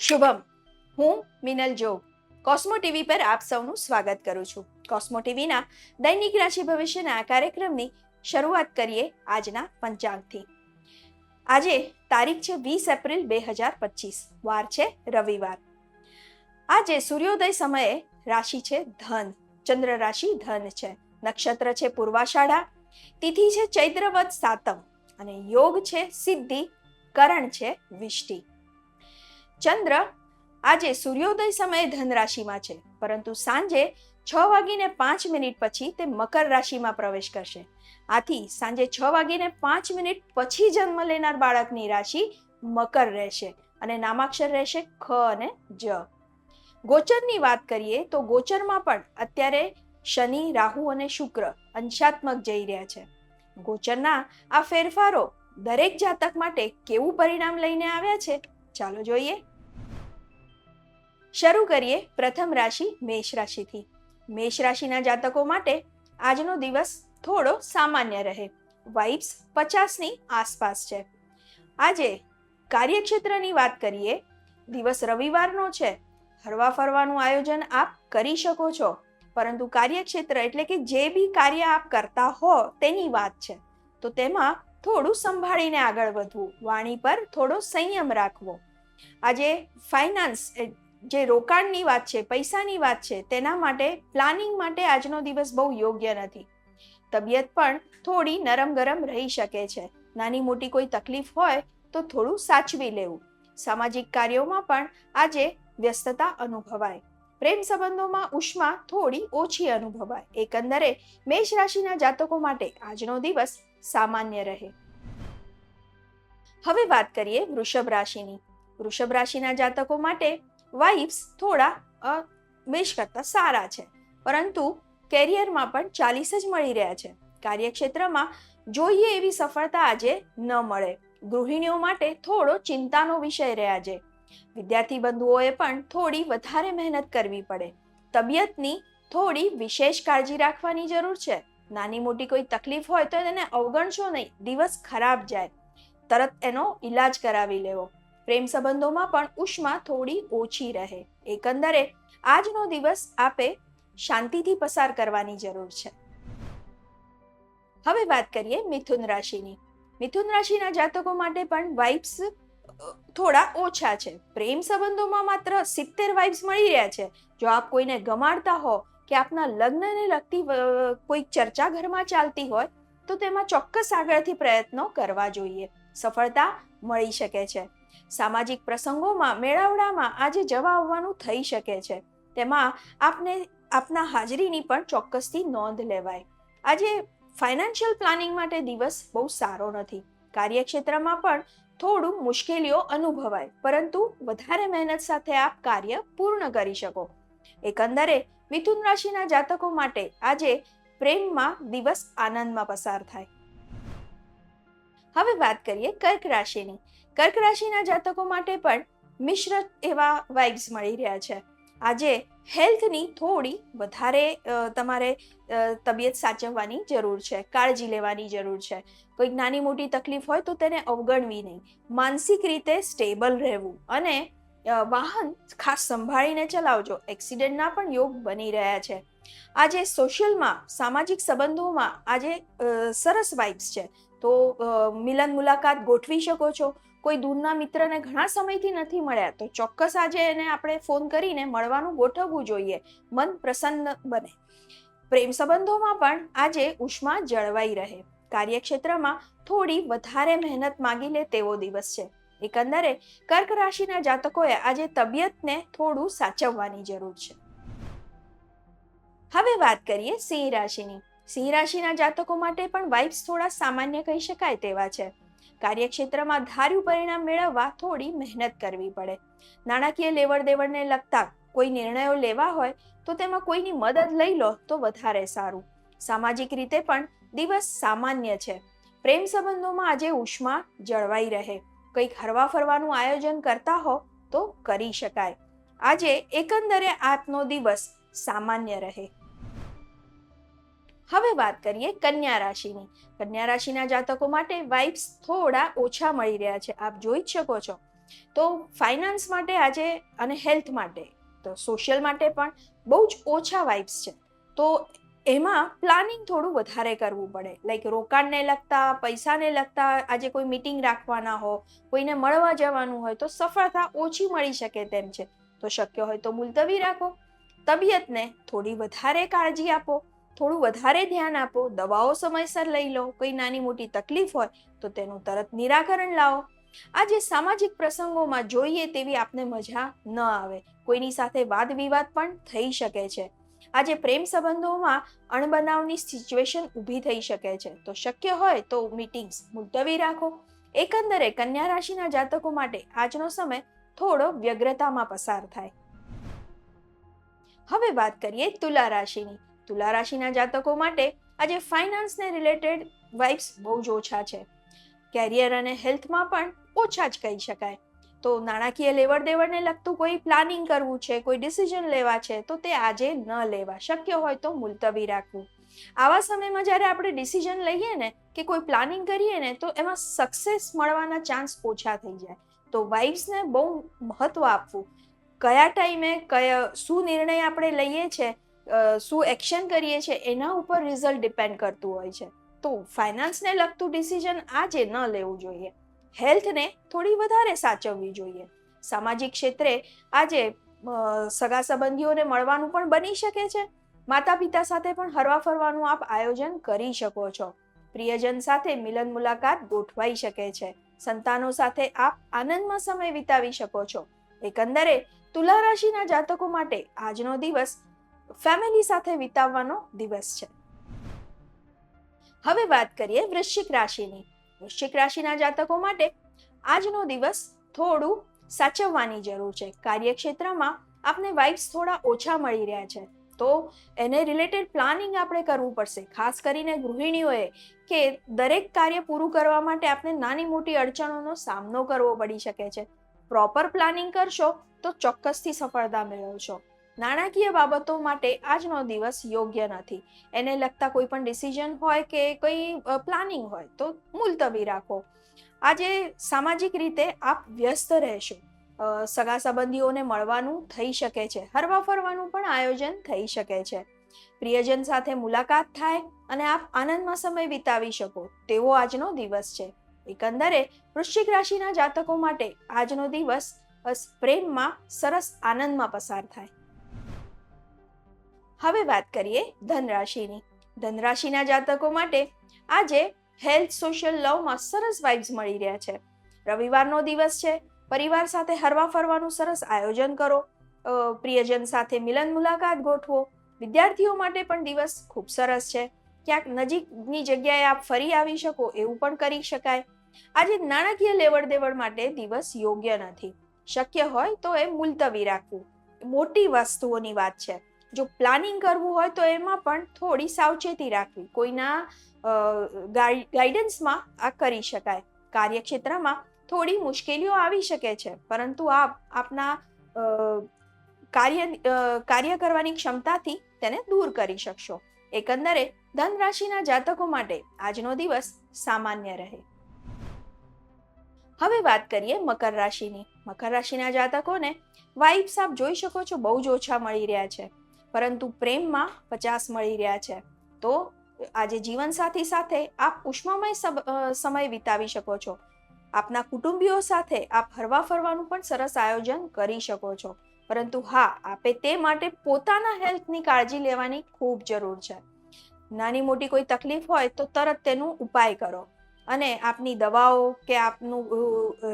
શુભમ, હું મિનલ જોગ કોસ્મો ટીવી પર આપ સૌનું સ્વાગત કરું છું. કોસ્મો ટીવીના દૈનિક રાશિ ભવિષ્યના કાર્યક્રમની શરૂઆત કરીએ આજના પંચાંગથી. આજે તારીખ છે વીસ એપ્રિલ બે હજાર પચીસ, વાર છે રવિવાર. આજે સૂર્યોદય સમયે રાશિ છે ધન, ચંદ્ર રાશિ ધન છે. નક્ષત્ર છે પૂર્વાષાઢા તિથિ છે ચૈત્રવત સાતમ અને યોગ છે સિદ્ધિ, કરણ છે વિષ્ટિ. ચંદ્ર આજે સૂર્યોદય સમયે ધન રાશિમાં છે, પરંતુ સાંજે છ વાગીને પાંચ મિનિટ પછી તે મકર રાશિમાં પ્રવેશ કરશે. આથી સાંજે છ વાગીને પાંચ મિનિટ પછી જન્મ લેનાર બાળકની રાશિ મકર રહેશે અને નામાક્ષર રહેશે ખ અને જ. ગોચરની વાત કરીએ તો ગોચરમાં પણ અત્યારે શનિ, રાહુ અને શુક્ર અંશાત્મક જઈ રહ્યા છે. ગોચરના આ ફેરફારો દરેક જાતક માટે કેવું પરિણામ લઈને આવ્યા છે? ચાલો જોઈએ. શરૂ કરીએ પ્રથમ રાશિ મેષ રાશિથી. મેષ રાશિના જાતકો માટે આજનો દિવસ થોડો સામાન્ય રહે. વાઇબ્સ પચાસની આસપાસ છે. આજે કાર્યક્ષેત્રની વાત કરીએ. દિવસ રવિવારનો છે. હરવા ફરવાનું આયોજન આપ કરી શકો છો. પરંતુ કાર્યક્ષેત્ર એટલે કે જે બી કાર્ય આપ કરતા હો તેની વાત છે. તો તેમાં થોડું સંભાળીને આગળ વધવું. વાણી પર થોડો સંયમ રાખવો. આજે ફાઇનાન્સ જે રોકાણની વાત છે, પૈસાની વાત છે, તેના માટે પ્લાનિંગ માટે આજનો દિવસ બહુ યોગ્ય નથી. તબિયત પણ થોડી નરમ ગરમ રહી શકે છે. નાની મોટી કોઈ તકલીફ હોય તો થોડું સાચવી લેવું. સામાજિક કાર્યોમાં પણ આજે વ્યસ્તતા અનુભવાય. પ્રેમ સંબંધોમાં ઉષ્મા થોડી ઓછી અનુભવાય. એકંદરે મેષ રાશિના જાતકો માટે આજનો દિવસ સામાન્ય રહે. હવે વાત કરીએ વૃષભ રાશિની. વૃષભ રાશિના જાતકો માટે વાઇફ્સ થોડા મેષ કરતા સારા છે. પરંતુ કેરિયરમાં પણ ચાલીસ જ મળી રહ્યા છે. કાર્યક્ષેત્રમાં જોઈએ એવી સફળતા આજે ન મળે. ગૃહિણીઓ માટે થોડો ચિંતાનો વિષય રહ્યા છે. વિદ્યાર્થી બંધુઓએ પણ થોડી વધારે મહેનત કરવી પડે. તબિયતની થોડી વિશેષ કાળજી રાખવાની જરૂર છે. નાની મોટી કોઈ તકલીફ હોય તો તેને અવગણશો નહીં. દિવસ ખરાબ જાય. તરત એનો ઈલાજ કરાવી લેવો. પ્રેમ સંબંધોમાં પણ ઉષ્મા થોડી ઓછી રહે. એકંદરે, આજનો દિવસ આપે શાંતિથી પસાર કરવાની જરૂર છે. હવે વાત કરીએ મિથુન રાશિની. મિથુન રાશિના જાતકો માટે પણ વાઇબ્સ થોડા ઓછા છે. પ્રેમ સંબંધોમાં માત્ર સિત્તેર વાઇબ્સ મળી રહ્યા છે. જો આપ કોઈને ગમાડતા હો કે આપના લગ્નને લગતી કોઈ ચર્ચા ઘરમાં ચાલતી હોય, તો તેમાં ચોક્કસ આગળથી પ્રયત્નો કરવા જોઈએ. સફળતા મળી શકે છે. સામાજિક પ્રસંગોમાં, મેળાવડામાં આજે જવા આવવાનું થઈ શકે છે. તેમાં આપને, આપના હાજરીની પણ ચોક્કસથી નોંધ લેવાય. આજે ફાઇનાન્શિયલ પ્લાનિંગ માટે દિવસ બહુ સારો નથી. કાર્યક્ષેત્રમાં પણ થોડું મુશ્કેલીઓ અનુભવાય, પરંતુ વધારે મહેનત સાથે આપ કાર્ય પૂર્ણ કરી શકો. એકંદરે, મિથુન રાશિના જાતકો માટે આજે પ્રેમમાં દિવસ આનંદમાં પસાર થાય. હવે વાત કરીએ કર્ક રાશિની. કર્ક રાશિના જાતકો માટે પણ મિશ્ર એવા વાઇબ્સ મળી રહ્યા છે. આજે હેલ્થની થોડી વધારે તમારે તબિયત સાચવવાની જરૂર છે, કાળજી લેવાની જરૂર છે. કોઈક નાની મોટી તકલીફ હોય તો તેને અવગણવી નહીં. માનસિક રીતે સ્ટેબલ રહેવું અને વાહન ખાસ સંભાળીને ચલાવજો. એક્સિડન્ટના પણ યોગ બની રહ્યા છે. આજે સોશિયલમાં, સામાજિક સંબંધોમાં આજે સરસ વાઇબ્સ છે. તો મિલન મુલાકાત ગોઠવી શકો છો. કોઈ દૂરના મિત્રને ઘણા સમયથી નથી મળ્યા, તો ચોક્કસ આજે એને આપણે ફોન કરીને મળવાનું ગોઠવવું જોઈએ. મન પ્રસન્ન બને. પ્રેમ સંબંધોમાં પણ આજે ઉષ્મા જળવાઈ રહે. કાર્યક્ષેત્રમાં થોડી વધારે મહેનત માગી લે તેવો દિવસ છે. એકંદરે કર્ક રાશિના જાતકોએ આજે તબિયતને થોડું સાચવવાની જરૂર છે. હવે વાત કરીએ સિંહ રાશિની. સિંહ રાશિના જાતકો માટે પણ વાઇબ્સ થોડા સામાન્ય કહી શકાય તેવા છે. કાર્યક્ષેત્રમાં ધાર્યું પરિણામ મેળવવા થોડી મહેનત કરવી પડે. નાણાકીય લેવડ દેવડને લગતા કોઈ નિર્ણયો લેવા હોય તો તેમાં કોઈની મદદ લઈ લો તો વધારે સારું. સામાજિક રીતે પણ દિવસ સામાન્ય છે. પ્રેમ સંબંધોમાં આજે ઉષ્મા જળવાઈ રહે. કંઈક હરવા ફરવાનું આયોજન કરતા હો તો કરી શકાય. આજે એકંદરે આજનો દિવસ સામાન્ય રહે. હવે વાત કરીએ કન્યા રાશિની. કન્યા રાશિના જાતકો માટે વાઇબ્સ થોડા ઓછા મળી રહ્યા છે. આપ જોઈ જ શકો છો. તો ફાઇનાન્સ માટે આજે અને હેલ્થ માટે, તો સોશિયલ માટે પણ બહુ જ ઓછા વાઇબ્સ છે. તો એમાં પ્લાનિંગ થોડું વધારે કરવું પડે. લાઈક રોકાણને લગતા, પૈસાને લગતા આજે કોઈ મિટિંગ રાખવાના હો, કોઈને મળવા જવાનું હોય તો સફળતા ઓછી મળી શકે તેમ છે. તો શક્ય હોય તો મુલતવી રાખો. તબિયતને થોડી વધારે કાળજી આપો. થોડું વધારે ધ્યાન આપો, દવાઓ સમયસર લઈ લો, કોઈ નાની મોટી તકલીફ હોય તો તેનું તરત નિરાકરણ લાવો. આજે સામાજિક પ્રસંગોમાં જોઈએ તેવી આપને મજા ન આવે. કોઈની સાથે વાદ વિવાદ પણ થઈ શકે છે. આજે પ્રેમ સંબંધોમાં અણબનાવની સિચ્યુએશન ઊભી થઈ શકે છે. તો શક્ય હોય તો મીટિંગ્સ મુલતવી રાખો. એકંદરે કન્યા રાશિના જાતકો માટે આજનો સમય થોડો વ્યગ્રતામાં પસાર થાય. હવે વાત કરીએ તુલા રાશિની. તુલા રાશિના જાતકો માટે આજે ફાઇનાન્સને રિલેટેડ વાઇબ્સ બહુ જ ઓછા છે. કેરિયર અને હેલ્થમાં પણ ઓછા જ કહી શકાય. તો નાણાકીય લેવડ દેવડને લગતું કોઈ પ્લાનિંગ કરવું છે, કોઈ ડિસિઝન લેવા છે, તો તે આજે ન લેવા. શક્ય હોય તો મુલતવી રાખવું. આવા સમયમાં જ્યારે આપણે ડિસિઝન લઈએ ને, કે કોઈ પ્લાનિંગ કરીએ ને, તો એમાં સક્સેસ મળવાના ચાન્સ ઓછા થઈ જાય. તો વાઇફ્સને બહુ મહત્વ આપવું. કયા ટાઈમે કયા, શું નિર્ણય આપણે લઈએ છીએ શું એક્શન કરીએ છીએ, એના ઉપર રિઝલ્ટ ડિપેન્ડ કરતું હોય છે. તો ફાઇનાન્સને લગતું ડિસિઝન આજે ન લેવું જોઈએ. હેલ્થને થોડી વધારે સાચવવી જોઈએ. સામાજિક ક્ષેત્રે આજે સગા સંબંધીઓને મળવાનું પણ બની શકે છે. માતા પિતા સાથે પણ હરવા ફરવાનું આપ આયોજન કરી શકો છો. પ્રિયજન સાથે મિલન મુલાકાત ગોઠવાઈ શકે છે. સંતાનો સાથે આપ આનંદમાં સમય વિતાવી શકો છો. એકંદરે તુલા રાશિના જાતકો માટે આજનો દિવસ ફેમિલી સાથે વિતાવવાનો દિવસ છે. હવે વાત કરીએ વૃશ્ચિક રાશિની. વૃશ્ચિક રાશિના જાતકો માટે આજનો દિવસ થોડું સાચવવાની જરૂર છે. કાર્યક્ષેત્રમાં આપને વાઇબ્સ થોડા ઓછા મળી રહ્યા છે. તો એને રિલેટેડ પ્લાનિંગ આપણે કરવું પડશે. ખાસ કરીને ગૃહિણીઓએ કે દરેક કાર્ય પૂરું કરવા માટે આપણે નાની મોટી અડચણોનો સામનો કરવો પડી શકે છે. પ્રોપર પ્લાનિંગ કરશો તો ચોક્કસથી સફળતા મેળવશો. નાણાકીય બાબતો માટે આજનો દિવસ યોગ્ય નથી. એને લગતા કોઈ પણ ડિસિઝન હોય કે કોઈ પ્લાનિંગ હોય તો મુલતવી રાખો. આજે સામાજિક રીતે આપ વ્યસ્ત રહેશો. સગા સંબંધીઓને મળવાનું થઈ શકે છે. હરવા ફરવાનું પણ આયોજન થઈ શકે છે. પ્રિયજન સાથે મુલાકાત થાય અને આપ આનંદમાં સમય વિતાવી શકો. તેવો આજનો દિવસ છે. એકંદરે વૃશ્ચિક રાશિના જાતકો માટે આજનો દિવસ પ્રેમમાં સરસ આનંદમાં પસાર થાય. હવે વાત કરીએ ધનરાશિની. ધનરાશિના જાતકો માટે આજે હેલ્થ સોશિયલ લવમાં સરસ વાઇબ્સ મળી રહ્યા છે. રવિવારનો દિવસ છે, પરિવાર સાથે હરવા ફરવાનું સરસ આયોજન કરો પ્રિયજન સાથે મિલન મુલાકાત ગોઠવો. વિદ્યાર્થીઓ માટે પણ દિવસ ખૂબ સરસ છે. ક્યાંક નજીકની જગ્યાએ આપ ફરી આવી શકો એવું પણ કરી શકાય. આજે નાણાકીય લેવડ દેવડ માટે દિવસ યોગ્ય નથી. શક્ય હોય તો એ મુલતવી રાખવું. મોટી વસ્તુઓની વાત છે. જો પ્લાનિંગ કરવું હોય તો એમાં પણ થોડી સાવચેતી રાખવી. કોઈના ગાઈડન્સમાં આ કરી શકાય. કાર્યક્ષેત્રમાં થોડી મુશ્કેલીઓ આવી શકે છે. પરંતુ આપ, આપના કાર્ય કાર્ય કરવાની ક્ષમતાથી તેને દૂર કરી શકશો. એકંદરે ધન રાશિના જાતકો માટે આજનો દિવસ સામાન્ય રહે. હવે વાત કરીએ મકર રાશિની. મકર રાશિના જાતકોને વાઇબ્સ આપ જોઈ શકો છો બહુ જ ઓછા મળી રહ્યા છે. પરંતુ પ્રેમમાં પચાસ મળી રહ્યા છે. તો આજે જીવનસાથી સાથે આપ ઉષ્મામય સમય વિતાવી શકો છો. આપના કુટુંબીઓ સાથે આપ હરવા ફરવાનું પણ સરસ આયોજન કરી શકો છો. પરંતુ હા, આપે તે માટે પોતાના હેલ્થની કાળજી લેવાની ખૂબ જરૂર છે. નાની મોટી કોઈ તકલીફ હોય તો તરત તેનું ઉપાય કરો. અને આપની દવાઓ કે આપનું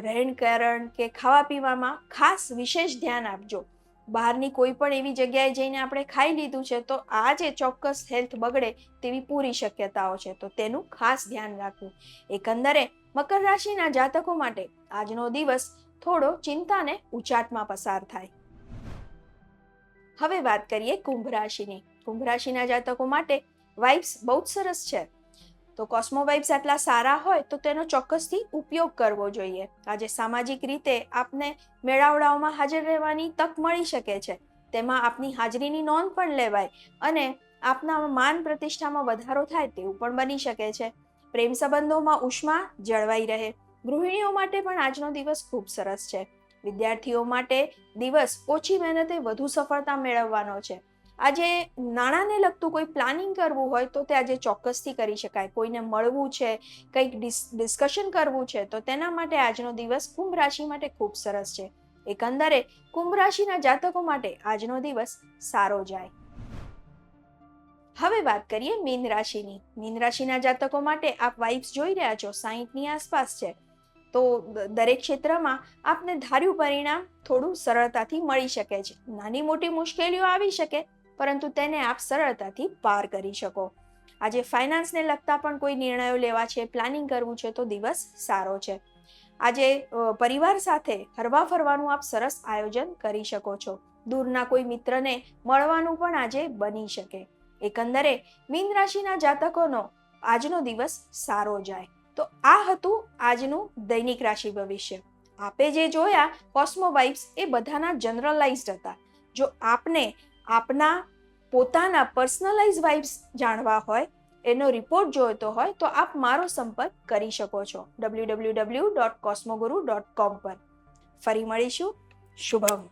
રહેણ કરણ કે ખાવા પીવામાં ખાસ વિશેષ ધ્યાન આપજો. બહારની કોઈ પણ એવી જગ્યાએ જઈને આપણે ખાઈ લીધું છે, તો આ જે ચોક્કસ હેલ્થ બગડે તેવી પૂરી શક્યતાઓ છે. તો તેનું ખાસ ધ્યાન રાખવું. એકંદરે, મકર રાશિના જાતકો માટે આજનો દિવસ થોડો ચિંતાને ઉચાટમાં પસાર થાય. હવે વાત કરીએ કુંભ રાશિની. કુંભ રાશિના જાતકો માટે વાઇબ્સ બહુ જ સરસ છે. તો કોસ્મો વાઇબ્સ આટલા સારા હોય તો તેનો ચોક્કસથી ઉપયોગ કરવો જોઈએ. આજે સામાજિક રીતે આપને મેળાવડાઓમાં હાજર રહેવાની તક મળી શકે છે. તેમાં આપની હાજરીની નોંધ પણ લેવાય અને આપના માન પ્રતિષ્ઠામાં વધારો થાય તેવું પણ બની શકે છે. પ્રેમ સંબંધોમાં ઉષ્મા જળવાઈ રહે. ગૃહિણીઓ માટે પણ આજનો દિવસ ખૂબ સરસ છે. વિદ્યાર્થીઓ માટે દિવસ ઓછી મહેનતે વધુ સફળતા મેળવવાનો છે. આજે નાણાંને લગતું કોઈ પ્લાનિંગ કરવું હોય તો તે આજે ચોક્કસથી કરી શકાય. કોઈને મળવું છે, કંઈક ડિસ્કશન કરવું છે, તો તેના માટે આજનો દિવસ કુંભ રાશિ માટે ખૂબ સરસ છે. એકંદરે, કુંભ રાશિના જાતકો માટે આજનો દિવસ સારો જાય. હવે વાત કરીએ મીન રાશિની. મીન રાશિના જાતકો માટે આપ વાઇબ્સ જોઈ રહ્યા છો, સાહીઠની આસપાસ છે. તો દરેક ક્ષેત્રમાં આપને ધાર્યું પરિણામ થોડું સરળતાથી મળી શકે છે. નાની મોટી મુશ્કેલીઓ આવી શકે પરંતુ તેને આપ સરળતાથી પાર કરી શકો. આજે ફાઇનાન્સને લગતા પણ કોઈ નિર્ણયો લેવા છે પ્લાનિંગ કરવું છે, તો દિવસ સારો છે. આજે પરિવાર સાથે હરવા ફરવાનું આપ સરસ આયોજન કરી શકો છો. દૂરના કોઈ મિત્રને મળવાનું પણ આજે બની શકે. એકંદરે, મીન રાશિના જાતકોનો આજનો દિવસ સારો જાય. તો આ હતું આજનું દૈનિક રાશિ ભવિષ્ય. આપે જે જોયા કોસ્મો વાઇબ્સ એ બધાના જનરલાઇઝડ હતા. જો આપને આપના પોતાના પર્સનલાઇઝ વાઇબ્સ જાણવા હોય, એનો રિપોર્ટ જોઈતો હોય, તો આપ મારો સંપર્ક કરી શકો છો W W W dot Cosmoguru dot com પર. ફરી મળીશું. શુભમ.